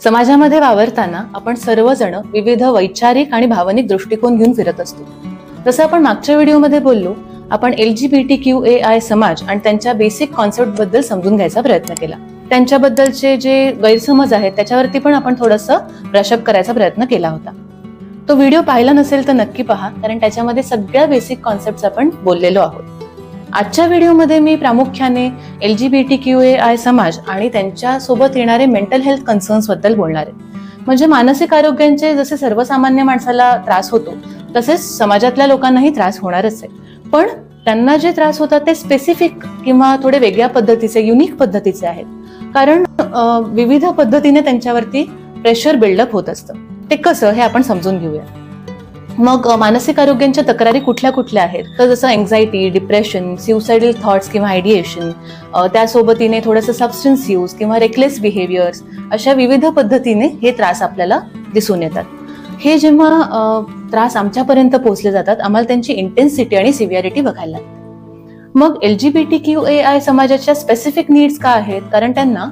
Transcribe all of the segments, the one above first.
समाजामध्ये वावरताना आपण सर्वजण विविध वैचारिक आणि भावनिक दृष्टिकोन घेऊन फिरत असतो. जसं आपण मागच्या व्हिडिओमध्ये बोललो आपण L G B T Q A I समाज आणि त्यांच्या बेसिक कॉन्सेप्टबद्दल समजून घ्यायचा प्रयत्न केला. त्यांच्याबद्दलचे जे गैरसमज आहेत त्याच्यावरती पण आपण थोडंसं ब्रशअप करायचा प्रयत्न केला होता. तो व्हिडिओ पाहिला नसेल तर नक्की पहा कारण त्याच्यामध्ये सगळ्या बेसिक कॉन्सेप्ट आपण बोललेलो आहोत. आजच्या व्हिडिओमध्ये मी प्रामुख्याने L G B T Q A I समाज आणि त्यांच्यासोबत येणारे मेंटल हेल्थ कन्सर्न्सबद्दल बोलणार आहे. म्हणजे मानसिक आरोग्यांचे जसे सर्वसामान्य माणसाला त्रास होतो तसेच समाजातल्या लोकांनाही त्रास होणारच आहे. पण त्यांना जे त्रास होतात ते स्पेसिफिक किंवा थोडे वेगळ्या पद्धतीचे युनिक पद्धतीचे आहेत. कारण विविध पद्धतीने त्यांच्यावरती प्रेशर बिल्डअप होत असतं. ते कसं हे आपण समजून घेऊया. मग मानसिक आरोग्यांच्या तक्रारी कुठल्या कुठल्या आहेत? तर जसं एन्झायटी डिप्रेशन सुसायडल थॉट्स किंवा आयडिएशन त्यासोबतीने थोडंसं सबस्टन्स यूज किंवा रेकलेस बिहेवियर्स अशा विविध पद्धतीने हे त्रास आपल्याला दिसून येतात. हे जेव्हा त्रास आमच्यापर्यंत पोहोचले जातात आम्हाला त्यांची इंटेन्सिटी आणि सिव्हिअरिटी बघायला लागते. मग L G B T Q A I समाजाच्या स्पेसिफिक नीड्स का आहेत? कारण त्यांना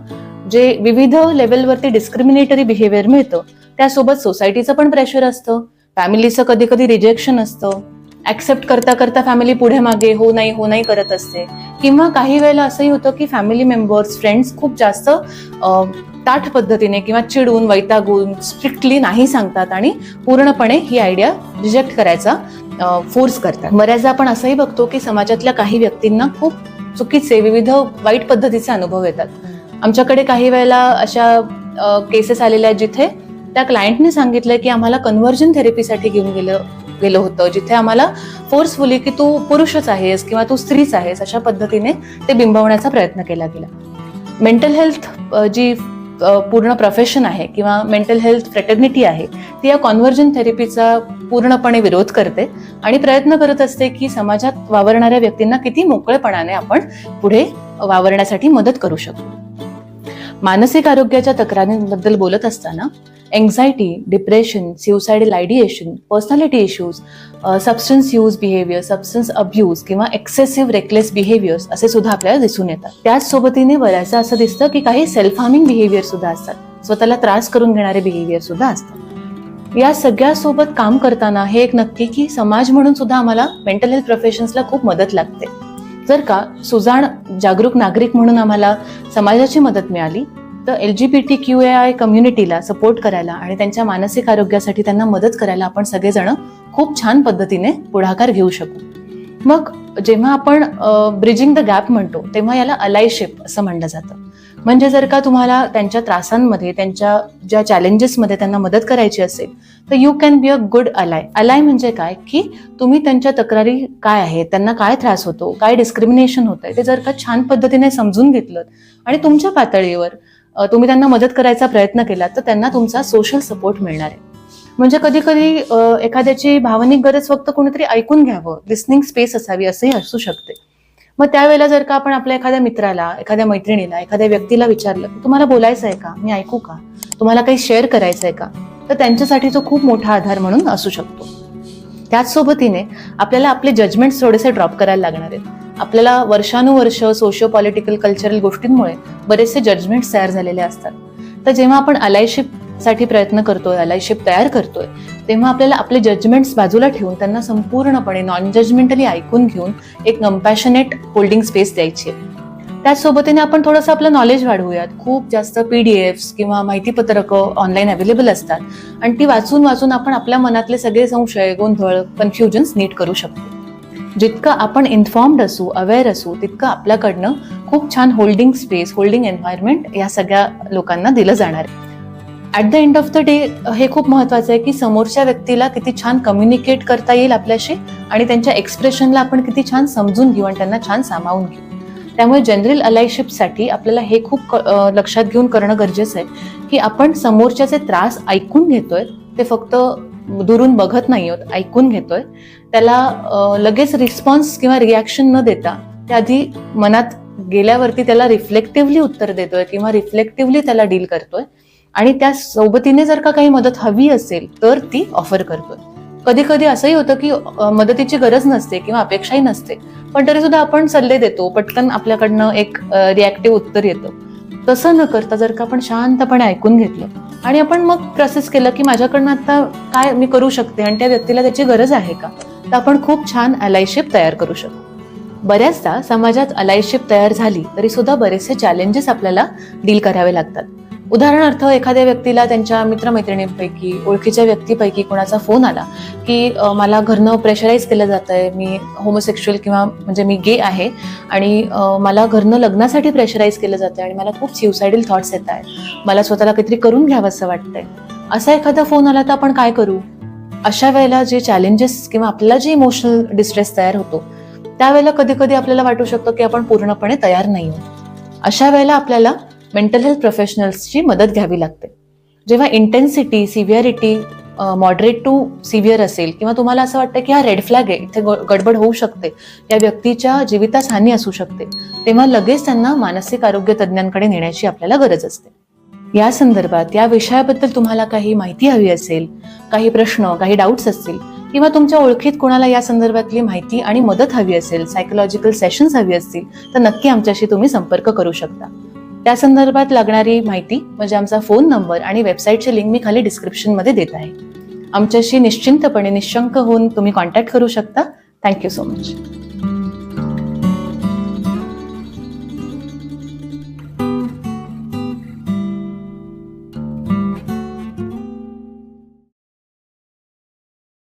जे विविध लेवलवरती डिस्क्रिमिनेटरी बिहेवियर मिळतं त्यासोबत सोसायटीचं पण प्रेशर असतं. फॅमिलीचं कधी कधी रिजेक्शन असतं. ऍक्सेप्ट करता करता फॅमिली पुढे मागे हो नाही हो नाही करत असते. किंवा काही वेळेला असंही होतं की फॅमिली मेंबर्स फ्रेंड्स खूप जास्त ताठ पद्धतीने किंवा चिडून वैतागून स्ट्रिक्टली नाही सांगतात आणि पूर्णपणे ही आयडिया रिजेक्ट करायचा फोर्स करतात. बऱ्याचदा आपण असंही बघतो की समाजातल्या काही व्यक्तींना खूप चुकीचे विविध वाईट पद्धतीचे अनुभव येतात. आमच्याकडे काही वेळेला अशा केसेस आलेल्या आहेत जिथे त्या क्लायंटने सांगितलंय की आम्हाला कन्व्हर्जन थेरपीसाठी घेऊन गेलं गेलं होतं जिथे आम्हाला फोर्सफुली की तू पुरुषच आहेस किंवा तू स्त्रीच आहेस अशा पद्धतीने ते बिंबवण्याचा प्रयत्न केला गेला. मेंटल हेल्थ जी पूर्ण प्रोफेशन आहे किंवा मेंटल हेल्थ फ्रेटर्निटी आहे ती या कॉन्व्हर्जन थेरपीचा पूर्णपणे विरोध करते आणि प्रयत्न करत असते की समाजात वावरणाऱ्या व्यक्तींना किती मोकळेपणाने आपण पुढे वावरण्यासाठी मदत करू शकतो मानसिक आरोग्याच्या तक्रारींबद्दल बोलत असताना anxiety depression suicidal ideation personality issues substance use behaviour substance abuse किंवा एक्सेसिव्ह रेकलेस बिहेवियर्स असे सुद्धा आपल्याला दिसून येतात. त्याच सोबतीने बऱ्याचदा असं दिसतं की काही सेल्फ हार्मिंग बिहेवियर सुद्धा असतात. स्वतःला त्रास करून घेणारे बिहेवियर सुद्धा असतात. या सगळ्या सोबत काम करताना हे एक नक्की की समाज म्हणून सुद्धा आम्हाला मेंटल हेल्थ प्रोफेशन्सला खूप मदत लागते. जर का सुजाण जागरूक नागरिक म्हणून आम्हाला समाजाची मदत मिळाली तर L G B T Q A I कम्युनिटीला support करायला आणि त्यांच्या मानसिक आरोग्यासाठी त्यांना मदत करायला आपण सगळेजण खूप छान पद्धतीने पुढाकार घेऊ शकू. मग जेव्हा आपण ब्रिजिंग द गॅप म्हणतो तेव्हा याला अलायशिप असं म्हणलं जातं. म्हणजे जर का तुम्हाला त्यांच्या त्रासांमध्ये त्यांच्या ज्या चॅलेंजेसमध्ये त्यांना मदत करायची असेल तर you can be a good ally ally म्हणजे काय? की तुम्ही त्यांच्या तक्रारी काय आहेत त्यांना काय त्रास होतो काय डिस्क्रिमिनेशन होत आहे ते जर का छान पद्धतीने समजून घेतलं आणि तुमच्या पातळीवर तुम्ही त्यांना मदत करायचा प्रयत्न केला तर त्यांना तुमचा सोशल सपोर्ट मिळणार आहे. म्हणजे कधी कधी एखाद्याची भावनिक गरज फक्त कोणीतरी ऐकून घ्यावं लिस्निंग स्पेस असावी असंही असू शकते. मग त्यावेळेला जर का आपण आपल्या एखाद्या मित्राला एखाद्या मैत्रिणीला एखाद्या व्यक्तीला विचारलं तुम्हाला बोलायचं आहे का? मी ऐकू का? तुम्हाला काही शेअर करायचं आहे का? तर त्यांच्यासाठी तो खूप मोठा आधार म्हणून असू शकतो. त्याच सोबतीने आपल्याला आपले जजमेंट्स थोडेसे ड्रॉप करायला लागणार आहेत. आपल्याला वर्षानुवर्ष सोशिओ पॉलिटिकल कल्चरल गोष्टींमुळे बरेचसे जजमेंट्स तयार झालेले असतात. तर जेव्हा आपण अलायशिपसाठी प्रयत्न करतोय अलायशिप तयार करतोय तेव्हा आपल्याला आपले जजमेंट्स बाजूला ठेवून त्यांना संपूर्णपणे नॉन जजमेंटली ऐकून घेऊन एक कम्पॅशनेट होल्डिंग स्पेस द्यायची आहे. त्याच सोबतीने आपण थोडंसं आपलं नॉलेज वाढवूयात. खूप जास्त पी डी एफ्स किंवा माहितीपत्रकं ऑनलाईन अवेलेबल असतात आणि ती वाचून वाचून आपण आपल्या मनातले सगळे संशय गोंधळ कन्फ्युजन्स नीट करू शकतो. जितकं आपण इन्फॉर्म्ड असू अवेअर असू तितकं आपल्याकडनं खूप छान होल्डिंग स्पेस होल्डिंग एन्व्हायरमेंट या सगळ्या लोकांना दिलं जाणार आहे. At the end of the day हे खूप महत्वाचं आहे की समोरच्या व्यक्तीला किती छान कम्युनिकेट करता येईल आपल्याशी आणि त्यांच्या एक्सप्रेशनला आपण किती छान समजून घेऊ आणि त्यांना छान सामावून घेऊ. त्यामुळे जनरल अलायशिपसाठी आपल्याला हे खूप लक्षात घेऊन करणं गरजेचं आहे की आपण समोरच्याचे त्रास ऐकून घेतोय ते फक्त दुरून बघत नाही आहोत ऐकून घेतोय. त्याला लगेच रिस्पॉन्स किंवा रिॲक्शन न देता त्याआधी मनात गेल्यावरती त्याला रिफ्लेक्टिव्हली उत्तर देतोय किंवा रिफ्लेक्टिव्हली त्याला डील करतोय. आणि त्या सोबतीने जर का काही मदत हवी असेल तर ती ऑफर करतो कधी कधी असंही होतं की मदतीची गरज नसते किंवा अपेक्षाही नसते. पण तरी सुद्धा आपण सल्ले देतो पटकन आपल्याकडनं एक रिॲक्टिव्ह उत्तर येतं. तसं न करता जर का आपण शांतपणे ऐकून घेतलं आणि आपण मग प्रोसेस केलं की माझ्याकडनं आता काय मी करू शकते आणि त्या व्यक्तीला त्याची गरज आहे का तर आपण खूप छान अलायशिप तयार करू शकतो. बऱ्याचदा समाजात अलायशिप तयार झाली तरी सुद्धा बरेचसे चॅलेंजेस आपल्याला डील करावे लागतात. उदाहरणार्थ एखाद्या व्यक्तीला त्यांच्या मित्रमैत्रिणींपैकी ओळखीच्या व्यक्तीपैकी कोणाचा फोन आला की मला घरनं प्रेशराईज केलं जात आहे मी होमोसेक्शुअल किंवा म्हणजे मी गे आहे आणि मला घरनं लग्नासाठी प्रेशराईज केलं जातं आणि मला खूप सुसायडल थॉट्स येत आहेत मला स्वतःला काहीतरी करून घ्यावं असं वाटतंय. असा एखादा फोन आला तर आपण काय करू? अशा वेळेला जे चॅलेंजेस किंवा आपल्याला जे इमोशनल डिस्ट्रेस तयार होतो त्यावेळेला कधी कधी आपल्याला वाटू शकतं की आपण पूर्णपणे तयार नाही अशा वेळेला आपल्याला मेंटल हेल्थ प्रोफेशनल्सची मदत घ्यावी लागते. जेव्हा intensity severity moderate to severe असेल किंवा तुम्हाला असं वाटतं की हा रेड फ्लॅग आहे इथे गडबड होऊ शकते या व्यक्तीच्या जीवितास हानी असू शकते तेव्हा लगेच त्यांना मानसिक आरोग्य तज्ज्ञांकडे नेण्याची आपल्याला गरज असते. या संदर्भात या विषयाबद्दल तुम्हाला काही माहिती हवी असेल काही प्रश्न काही डाऊट्स असतील किंवा तुमच्या ओळखीत कोणाला या संदर्भातली माहिती आणि मदत हवी असेल सायकोलॉजिकल सेशन्स हवी असतील तर नक्की आमच्याशी तुम्ही संपर्क करू शकता. त्या संदर्भात लागणारी माहिती म्हणजे आमचा फोन नंबर आणि वेबसाईटची लिंक मी खाली डिस्क्रिप्शनमध्ये देत आहे. आमच्याशी निश्चिंतपणे निशंक होऊन तुम्ही कॉन्टॅक्ट करू शकता. Thank you so much